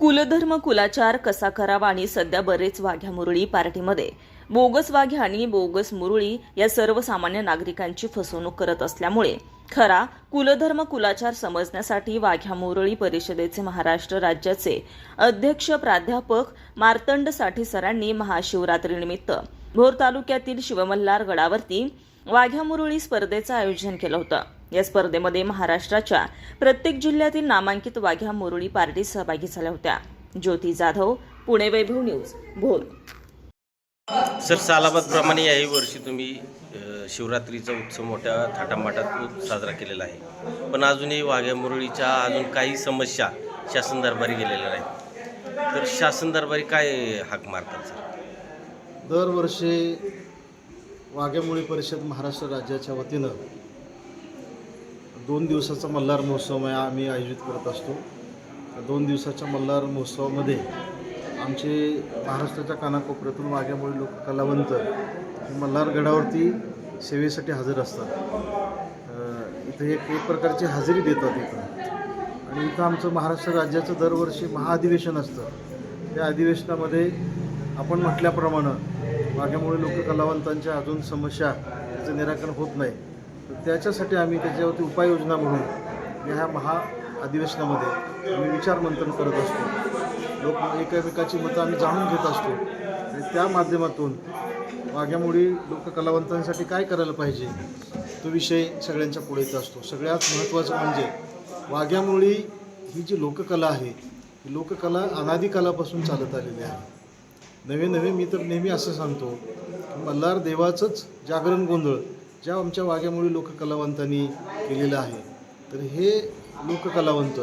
कुलधर्म कुलाचार कसा करावा आणि सध्या बरेच वाघ्या मुरळी पार्टीमध्ये? बोगस वाघ्या आणि बोगस मुरळी या सर्वसामान्य नागरिकांची फसवणूक करत असल्यामुळे खरा कुलधर्म कुलाचार समजण्यासाठी वाघ्या मुरळी परिषदेचे महाराष्ट्र राज्याचे अध्यक्ष प्राध्यापक मार्तंड साठे सरांनी महाशिवरात्रीनिमित्त भोर तालुक्यातील शिवमल्हार गडावरती वाघ्या मुरळी स्पर्धेचं आयोजन केलं होतं. या स्पर्धेमध्ये महाराष्ट्राच्या प्रत्येक जिल्ह्यातील नामांकित वाघ्या मुरळी पार्टी सहभागी झाल्या होत्या. ज्योती जाधव पुणे वैभव न्यूज भोर. सर सालाबादप्रमाणे याही वर्षी तुम्ही शिवरात्रीचा उत्सव मोठ्या थाटामाटात साजरा केलेला आहे. पण अजूनही वाघ्या मुरळीच्या अजून काही समस्या शासन दरबारी गेलेल्या नाहीत. तर शासन दरबारी काय हाक मारतात सर? दरवर्षी वाघ्यामुळी परिषद महाराष्ट्र राज्याच्या वतीनं दोन दिवसाचा मल्हार महोत्सव आम्ही आयोजित करत असतो. दोन दिवसाच्या मल्हार महोत्सवामध्ये आमचे महाराष्ट्राच्या कानाकोपऱ्यातून मागेमुळे लोक कलावंत मल्हार गडावरती सेवेसाठी हजर असतात. इथं एक एक प्रकारची हजेरी देतात इथं. आणि इथं आमचं महाराष्ट्र राज्याचं दरवर्षी महाअधिवेशन असतं. त्या अधिवेशनामध्ये आपण म्हटल्याप्रमाणे लोक कलावंतांच्या अजून समस्या त्याचं निराकरण होत नाही. त्याच्यासाठी आम्ही त्याच्यावरती उपाययोजना म्हणून ह्या महा अधिवेशनामध्ये आम्ही विचारमंथन करत असतो. लोक एकमेकाची मतं आम्ही जाणून घेत असतो. आणि त्या माध्यमातून वाघ्यामुळी लोककलावंतांसाठी काय करायला पाहिजे तो विषय सगळ्यांच्या पुढे येत असतो. सगळ्यात महत्त्वाचं म्हणजे वाघ्यामुळी ही जी लोककला आहे ही लोककला अनादिकालापासून चालत आलेली आहे. नवे नवे मी तर नेहमी असं सांगतो की मल्हार देवाचंच जागरण गोंधळ ज्या आमच्या वाघ्यामुळी लोककलावंतांनी केलेलं आहे तर हे लोककलावंत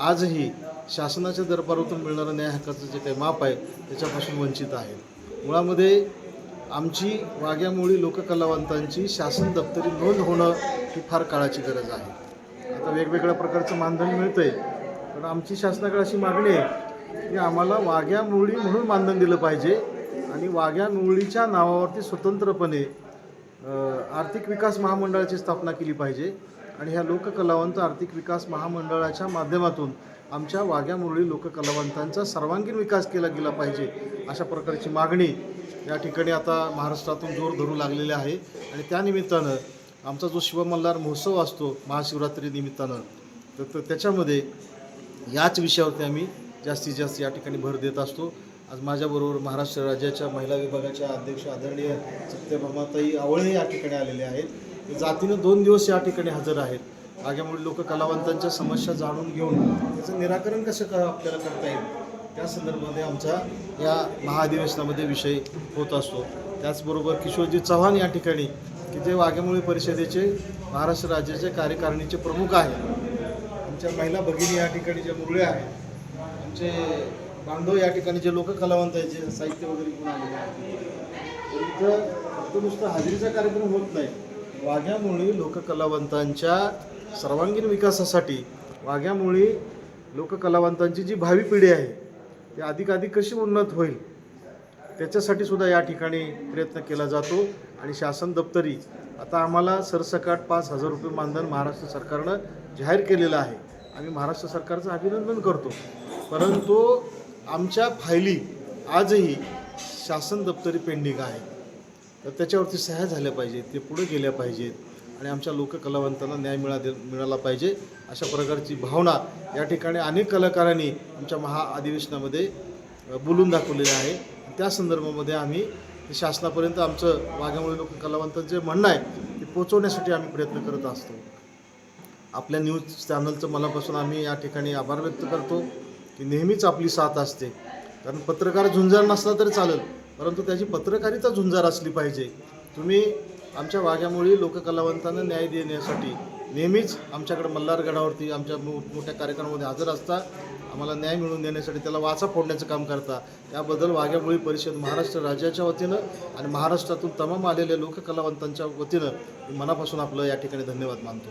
आजही शासनाच्या दरबारातून मिळणारं न्याय हक्काचं जे काही माप आहे त्याच्यापासून वंचित आहे मुळामध्ये आमची वाघ्यामुळी लोककलावंतांची शासन दप्तरी नोंद होणं ही फार काळाची गरज आहे. आता वेगवेगळ्या प्रकारचं मानधन मिळतं आहे पण आमची शासनाकडे अशी मागणी आहे की आम्हाला वाघ्या मुळी म्हणून मानधन दिलं पाहिजे आणि वाघ्या मुळीच्या नावावरती स्वतंत्रपणे आर्थिक विकास महामंडळाची स्थापना केली पाहिजे आणि ह्या लोककलावंत आर्थिक विकास महामंडळाच्या माध्यमातून आमच्या वाघ्या मुरळी लोककलावंतांचा सर्वांगीण विकास केला गेला पाहिजे अशा प्रकारची मागणी या ठिकाणी आता महाराष्ट्रातून जोर धरू लागलेली आहे. आणि त्यानिमित्तानं आमचा जो शिवमल्हार महोत्सव असतो महाशिवरात्री निमित्तानं तर तर त्याच्यामध्ये याच विषयावरती आम्ही जास्तीत जास्त या ठिकाणी भर देत असतो. आज माझ्याबरोबर महाराष्ट्र राज्याच्या महिला विभागाच्या अध्यक्ष आदरणीय सत्यभामाताई आवळे या ठिकाणी आलेले आहेत. जातीनं दोन दिवस या ठिकाणी हजर आहेत. माग्यामुळे लोक कलावंतांच्या समस्या जाणून घेऊन त्याचं निराकरण कसं क आपल्याला करता येईल त्या संदर्भामध्ये आमचा या महाअधिवेशनामध्ये विषय होत असतो. त्याचबरोबर किशोरजी चव्हाण या ठिकाणी की जे वाघ्यामुळे परिषदेचे महाराष्ट्र राज्याचे कार्यकारिणीचे प्रमुख आहेत. आमच्या महिला भगिनी या ठिकाणी ज्या मुळे आहेत आमचे बांधव या ठिकाणी जे लोककलावंत आहेत जे साहित्य वगैरे घेऊन आलेले आहेत इथं फक्त नुसतं हाजरीचा कार्यक्रम होत नाही. वाघ्यामुळे लोककलावंतांच्या सर्वांगीण विकासासाठी वाघ्यामुळे लोककलावंतांची जी भावी पिढी आहे ती अधिकाधिक कशी उन्नत होईल त्याच्यासाठी सुद्धा या ठिकाणी प्रयत्न केला जातो. आणि शासन दप्तरी आता आम्हाला सरसकाट पाच हजार रुपये मानधन महाराष्ट्र सरकारनं जाहीर केलेलं आहे. आम्ही महाराष्ट्र सरकारचं अभिनंदन करतो. परंतु आमच्या फायली आजही शासन दप्तरी पेंडिंग आहे. तर त्याच्यावरती सह्या झाल्या पाहिजेत ते पुढे गेल्या पाहिजेत आणि आमच्या लोककलावंतांना न्याय मिळा मिळाला पाहिजे अशा प्रकारची भावना या ठिकाणी अनेक कलाकारांनी आमच्या महाअधिवेशनामध्ये बोलून दाखवलेले आहे. त्या संदर्भामध्ये आम्ही शासनापर्यंत आमचं वाघामुळे लोक कलावंतांचं जे म्हणणं आहे ते पोचवण्यासाठी आम्ही प्रयत्न करत असतो. आपल्या न्यूज चॅनलचं मनापासून आम्ही या ठिकाणी आभार व्यक्त करतो. ती नेहमीच आपली साथ असते. कारण पत्रकार झुंजार नसला तरी चालेल परंतु त्याची पत्रकारिता झुंजार असली पाहिजे. तुम्ही आमच्या वाघ्यामुळे लोककलावंतांना न्याय देण्यासाठी नेहमीच आमच्याकडे मल्हारगडावरती आमच्या मो मोठ्या कार्यक्रमामध्ये हजर असता. आम्हाला न्याय मिळवून देण्यासाठी त्याला वाचा फोडण्याचं काम करता. त्याबद्दल वाघ्यामुळी परिषद महाराष्ट्र राज्याच्या वतीनं आणि महाराष्ट्रातून तमाम आलेल्या लोककलावंतांच्या वतीनं मी मनापासून आपलं या ठिकाणी धन्यवाद मानतो.